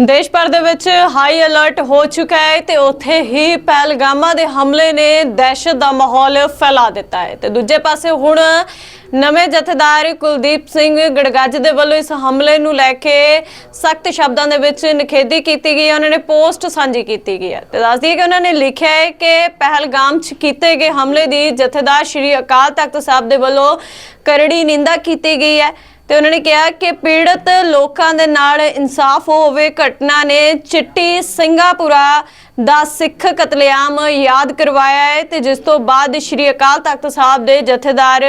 ਦੇਸ਼ ਭਰ ਦੇ ਵਿੱਚ ਹਾਈ ਅਲਰਟ ਹੋ ਚੁੱਕਾ ਹੈ ਤੇ ਉੱਥੇ ਹੀ ਪਹਿਲਗਾਮਾਂ ਦੇ ਹਮਲੇ ਨੇ ਦਹਿਸ਼ਤ ਦਾ ਮਾਹੌਲ ਫੈਲਾ ਦਿੱਤਾ ਹੈ। ਤੇ ਦੂਜੇ ਪਾਸੇ ਹੁਣ ਨਵੇਂ ਜਥੇਦਾਰ ਕੁਲਦੀਪ ਸਿੰਘ ਗੜਗੱਜ ਦੇ ਵੱਲੋਂ ਇਸ ਹਮਲੇ ਨੂੰ ਲੈ ਕੇ ਸਖਤ ਸ਼ਬਦਾਂ ਦੇ ਵਿੱਚ ਨਿਖੇਧੀ ਕੀਤੀ ਗਈ ਹੈ। ਉਹਨਾਂ ਨੇ ਪੋਸਟ ਸਾਂਝੀ ਕੀਤੀ ਗਈ ਹੈ। ਤੇ ਦੱਸਦੀ ਦਈਏ ਕਿ ਉਹਨਾਂ ਨੇ ਲਿਖਿਆ ਹੈ ਕਿ ਪਹਿਲਗਾਮ 'ਚ ਕੀਤੇ ਗਏ ਹਮਲੇ ਦੀ ਜਥੇਦਾਰ ਸ਼੍ਰੀ ਅਕਾਲ ਤਖਤ ਸਾਹਿਬ ਦੇ ਵੱਲੋਂ ਕਰੜੀ ਨਿੰਦਾ ਕੀਤੀ ਗਈ ਹੈ। ਤੇ ਉਹਨਾਂ ਨੇ ਕਿਹਾ ਕਿ ਪੀੜਤ ਲੋਕਾਂ ਦੇ ਨਾਲ ਇਨਸਾਫ ਹੋਵੇ, ਘਟਨਾ ਨੇ ਚਿੱਟੀ ਸਿੰਘਾਪੁਰਾ ਦਾ ਸਿੱਖ ਕਤਲੇਆਮ ਯਾਦ ਕਰਵਾਇਆ ਹੈ ਤੇ ਜਿਸ ਤੋਂ ਬਾਅਦ ਸ਼੍ਰੀ ਅਕਾਲ ਤਖਤ ਸਾਹਿਬ ਦੇ ਜਥੇਦਾਰ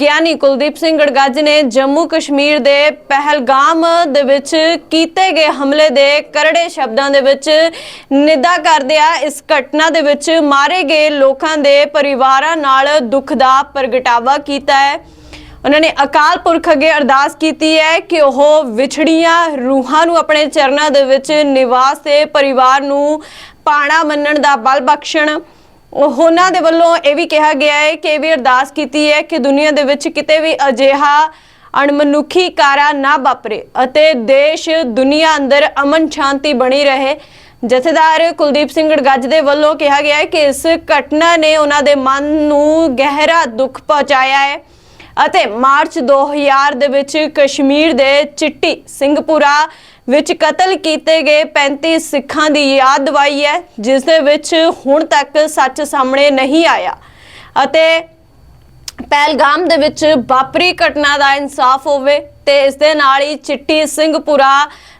ਗਿਆਨੀ ਕੁਲਦੀਪ ਸਿੰਘ ਗੜਗੱਜ ਨੇ ਜੰਮੂ ਕਸ਼ਮੀਰ ਦੇ ਪਹਿਲਗਾਮ ਦੇ ਵਿੱਚ ਕੀਤੇ ਗਏ ਹਮਲੇ ਦੇ ਕਰੜੇ ਸ਼ਬਦਾਂ ਦੇ ਵਿੱਚ ਨਿੰਦਾ ਕਰਦਿਆਂ ਇਸ ਘਟਨਾ ਦੇ ਵਿੱਚ ਮਾਰੇ ਗਏ ਲੋਕਾਂ ਦੇ ਪਰਿਵਾਰਾਂ ਨਾਲ ਦੁੱਖ ਦਾ ਪ੍ਰਗਟਾਵਾ ਕੀਤਾ ਹੈ। ਉਹਨਾਂ ਨੇ ਅਕਾਲ ਪੁਰਖ ਅੱਗੇ ਅਰਦਾਸ ਕੀਤੀ ਹੈ ਕਿ ਉਹ ਵਿਛੜੀਆਂ ਰੂਹਾਂ ਨੂੰ ਆਪਣੇ ਚਰਨਾਂ ਦੇ ਵਿੱਚ ਨਿਵਾਸ ਤੇ ਪਰਿਵਾਰ ਨੂੰ ਪਾਣਾ ਮੰਨਣ ਦਾ ਬਲ ਬਖਸ਼ਣ। ਉਹਨਾਂ ਦੇ ਵੱਲੋਂ ਇਹ ਵੀ ਕਿਹਾ ਗਿਆ ਹੈ ਕਿ ਇਹ ਵੀ ਅਰਦਾਸ ਕੀਤੀ ਹੈ ਕਿ ਦੁਨੀਆ ਦੇ ਵਿੱਚ ਕਿਤੇ ਵੀ ਅਜਿਹਾ ਅਣਮਨੁੱਖੀ ਕਾਰਾ ਨਾ ਵਾਪਰੇ ਅਤੇ ਦੇਸ਼, ਦੁਨੀਆ ਅੰਦਰ ਅਮਨ ਸ਼ਾਂਤੀ ਬਣੀ ਰਹੇ। ਜਥੇਦਾਰ ਕੁਲਦੀਪ ਸਿੰਘ ਗੜਗੱਜ ਦੇ ਵੱਲੋਂ ਕਿਹਾ ਗਿਆ ਹੈ ਕਿ ਇਸ ਘਟਨਾ ਨੇ ਉਹਨਾਂ ਦੇ ਮਨ ਨੂੰ ਗਹਿਰਾ ਦੁੱਖ ਪਹੁੰਚਾਇਆ ਹੈ। ਅਤੇ ਮਾਰਚ 2000 ਦੇ ਵਿੱਚ ਕਸ਼ਮੀਰ ਦੇ ਚਿੱਟੀ ਸਿੰਘਪੁਰਾ ਵਿੱਚ ਕਤਲ ਕੀਤੇ ਗਏ 35 ਸਿੱਖਾਂ ਦੀ ਯਾਦ ਦਿਵਾਈ ਹੈ, ਜਿਸ ਦੇ ਵਿੱਚ ਹੁਣ ਤੱਕ ਸੱਚ ਸਾਹਮਣੇ ਨਹੀਂ ਆਇਆ। ਅਤੇ ਪਹਿਲਗਾਮ ਦੇ ਵਿੱਚ ਵਾਪਰੀ ਘਟਨਾ ਦਾ ਇਨਸਾਫ ਹੋਵੇ ਤੇ ਇਸ ਦੇ ਨਾਲ ਹੀ ਚਿੱਟੀ ਸਿੰਘਪੁਰਾ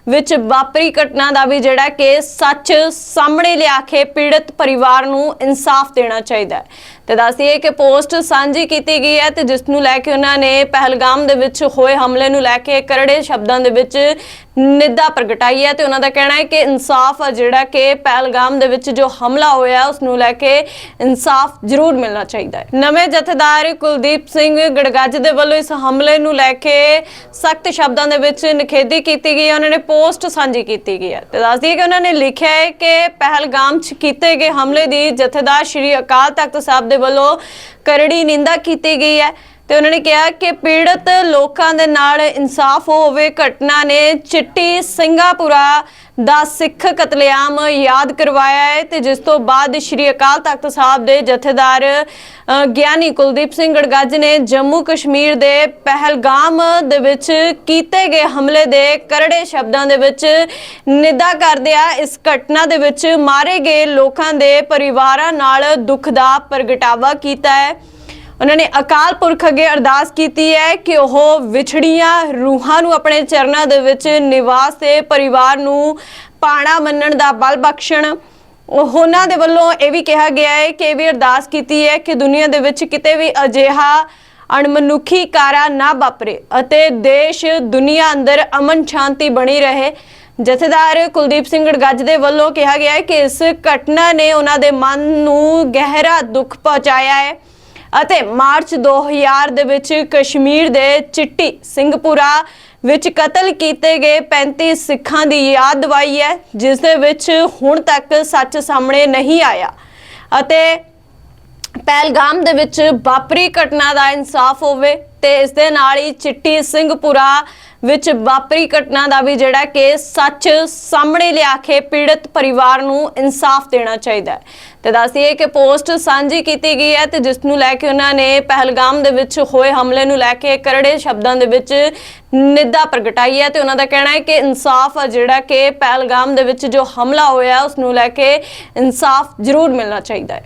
ਵਿੱਚ ਵਾਪਰੀ ਘਟਨਾ ਦਾ ਵੀ ਜਿਹੜਾ ਕਿ ਸੱਚ ਸਾਹਮਣੇ ਲਿਆ ਕੇ ਪੀੜਤ ਪਰਿਵਾਰ ਨੂੰ ਇਨਸਾਫ ਦੇਣਾ ਚਾਹੀਦਾ ਹੈ। ਤੇ ਦੱਸਦੀਏ ਕਿ ਪੋਸਟ ਸਾਂਝੀ ਕੀਤੀ ਗਈ ਹੈ ਤੇ ਜਿਸ ਨੂੰ ਲੈ ਕੇ ਉਹਨਾਂ ਨੇ ਪਹਿਲਗਾਮ ਦੇ ਵਿੱਚ ਹੋਏ ਹਮਲੇ ਨੂੰ ਲੈ ਕੇ ਕਰੜੇ ਸ਼ਬਦਾਂ ਦੇ ਵਿੱਚ ਨਿੰਦਾ ਪ੍ਰਗਟਾਈ ਹੈ ਤੇ ਉਹਨਾਂ ਦਾ ਕਹਿਣਾ ਹੈ ਕਿ ਇਨਸਾਫ ਆ ਜਿਹੜਾ ਕਿ ਪਹਿਲਗਾਮ ਦੇ ਵਿੱਚ ਜੋ ਹਮਲਾ ਹੋਇਆ, ਉਸ ਨੂੰ ਲੈ ਕੇ ਇਨਸਾਫ ਜ਼ਰੂਰ ਮਿਲਣਾ ਚਾਹੀਦਾ ਹੈ। ਨਵੇਂ ਜਥੇਦਾਰ ਕੁਲਦੀਪ ਸਿੰਘ ਗੜਗੱਜ ਦੇ ਵੱਲੋਂ ਇਸ ਹਮਲੇ ਨੂੰ ਲੈ ਕੇ ਸਖਤ ਸ਼ਬਦਾਂ ਦੇ ਵਿੱਚ ਨਿਖੇਧੀ ਕੀਤੀ ਗਈ ਹੈ। ਉਹਨਾਂ ਨੇ ਪੋਸਟ ਸਾਂਝੀ ਕੀਤੀ ਗਈ ਹੈ। ਤੇ ਦੱਸ ਦਈਏ ਕਿ ਉਹਨਾਂ ਨੇ ਲਿਖਿਆ ਹੈ ਕਿ ਪਹਿਲਗਾਮ 'ਚ ਕੀਤੇ ਗਏ ਹਮਲੇ ਦੀ ਜਥੇਦਾਰ ਸ਼੍ਰੀ ਅਕਾਲ ਤਖਤ ਸਾਹਿਬ ਦੇ ਵੱਲੋਂ ਕਰੜੀ ਨਿੰਦਾ ਕੀਤੀ ਗਈ ਹੈ। ਤੇ ਉਹਨਾਂ ਨੇ ਕਿਹਾ ਕਿ ਪੀੜਤ ਲੋਕਾਂ ਦੇ ਨਾਲ ਇਨਸਾਫ ਹੋਵੇ, ਘਟਨਾ ਨੇ ਚਿੱਟੀ ਸਿੰਘਾਪੁਰਾ ਦਾ ਸਿੱਖ ਕਤਲੇਆਮ ਯਾਦ ਕਰਵਾਇਆ ਹੈ ਤੇ ਜਿਸ ਤੋਂ ਬਾਅਦ ਸ਼੍ਰੀ ਅਕਾਲ ਤਖਤ ਸਾਹਿਬ ਦੇ ਜਥੇਦਾਰ ਗਿਆਨੀ ਕੁਲਦੀਪ ਸਿੰਘ ਗੜਗੱਜ ਨੇ ਜੰਮੂ ਕਸ਼ਮੀਰ ਦੇ ਪਹਿਲਗਾਮ ਦੇ ਵਿੱਚ ਕੀਤੇ ਗਏ ਹਮਲੇ ਦੇ ਕਰੜੇ ਸ਼ਬਦਾਂ ਦੇ ਵਿੱਚ ਨਿੰਦਾ ਕਰਦਿਆਂ ਇਸ ਘਟਨਾ ਦੇ ਵਿੱਚ ਮਾਰੇ ਗਏ ਲੋਕਾਂ ਦੇ ਪਰਿਵਾਰਾਂ ਨਾਲ ਦੁੱਖ ਦਾ ਪ੍ਰਗਟਾਵਾ ਕੀਤਾ ਹੈ। ਉਹਨਾਂ ਨੇ ਅਕਾਲ ਪੁਰਖ ਅੱਗੇ ਅਰਦਾਸ ਕੀਤੀ ਹੈ ਕਿ ਉਹ ਵਿਛੜੀਆਂ ਰੂਹਾਂ ਨੂੰ ਆਪਣੇ ਚਰਨਾਂ ਦੇ ਵਿੱਚ ਨਿਵਾਸ ਤੇ ਪਰਿਵਾਰ ਨੂੰ ਪਾਣਾ ਮੰਨਣ ਦਾ ਬਲ ਬਖਸ਼ਣ। ਉਹਨਾਂ ਦੇ ਵੱਲੋਂ ਇਹ ਵੀ ਕਿਹਾ ਗਿਆ ਹੈ ਕਿ ਇਹ ਵੀ ਅਰਦਾਸ ਕੀਤੀ ਹੈ ਕਿ ਦੁਨੀਆ ਦੇ ਵਿੱਚ ਕਿਤੇ ਵੀ ਅਜਿਹਾ ਅਣਮਨੁੱਖੀ ਕਾਰਾ ਨਾ ਵਾਪਰੇ ਅਤੇ ਦੇਸ਼, ਦੁਨੀਆ ਅੰਦਰ ਅਮਨ ਸ਼ਾਂਤੀ ਬਣੀ ਰਹੇ। ਜਥੇਦਾਰ ਕੁਲਦੀਪ ਸਿੰਘ ਗੜਗੱਜ ਦੇ ਵੱਲੋਂ ਕਿਹਾ ਗਿਆ ਹੈ ਕਿ ਇਸ ਘਟਨਾ ਨੇ ਉਹਨਾਂ ਦੇ ਮਨ ਨੂੰ ਗਹਿਰਾ ਦੁੱਖ ਪਹੁੰਚਾਇਆ ਹੈ। ਅਤੇ ਮਾਰਚ 2000 ਦੇ ਵਿੱਚ ਕਸ਼ਮੀਰ ਦੇ ਚਿੱਟੀ ਸਿੰਘਪੁਰਾ ਵਿੱਚ ਕਤਲ ਕੀਤੇ ਗਏ 35 ਸਿੱਖਾਂ ਦੀ ਯਾਦ ਦਿਵਾਈ ਹੈ, ਜਿਸ ਦੇ ਵਿੱਚ ਹੁਣ ਤੱਕ ਸੱਚ ਸਾਹਮਣੇ ਨਹੀਂ ਆਇਆ। ਅਤੇ ਪਹਿਲਗਾਮ ਦੇ ਵਿੱਚ ਵਾਪਰੀ ਘਟਨਾ ਦਾ ਇਨਸਾਫ ਹੋਵੇ ਤੇ ਇਸ ਦੇ ਨਾਲ ਹੀ ਚਿੱਟੀ ਸਿੰਘਪੁਰਾ ਵਿੱਚ ਵਾਪਰੀ ਘਟਨਾ ਦਾ ਵੀ ਜਿਹੜਾ ਕਿ ਸੱਚ ਸਾਹਮਣੇ ਲਿਆ ਕੇ ਪੀੜਤ ਪਰਿਵਾਰ ਨੂੰ ਇਨਸਾਫ ਦੇਣਾ ਚਾਹੀਦਾ ਹੈ। ਤੇ ਦੱਸਦੀਏ ਕਿ ਪੋਸਟ ਸਾਂਝੀ ਕੀਤੀ ਗਈ ਹੈ ਤੇ ਜਿਸ ਨੂੰ ਲੈ ਕੇ ਉਹਨਾਂ ਨੇ ਪਹਿਲਗਾਮ ਦੇ ਵਿੱਚ ਹੋਏ ਹਮਲੇ ਨੂੰ ਲੈ ਕੇ ਕਰੜੇ ਸ਼ਬਦਾਂ ਦੇ ਵਿੱਚ ਨਿੰਦਾ ਪ੍ਰਗਟਾਈ ਹੈ ਤੇ ਉਹਨਾਂ ਦਾ ਕਹਿਣਾ ਹੈ ਕਿ ਇਨਸਾਫ ਜਿਹੜਾ ਕਿ ਪਹਿਲਗਾਮ ਦੇ ਵਿੱਚ ਜੋ ਹਮਲਾ ਹੋਇਆ, ਉਸ ਨੂੰ ਲੈ ਕੇ ਇਨਸਾਫ ਜ਼ਰੂਰ ਮਿਲਣਾ ਚਾਹੀਦਾ ਹੈ।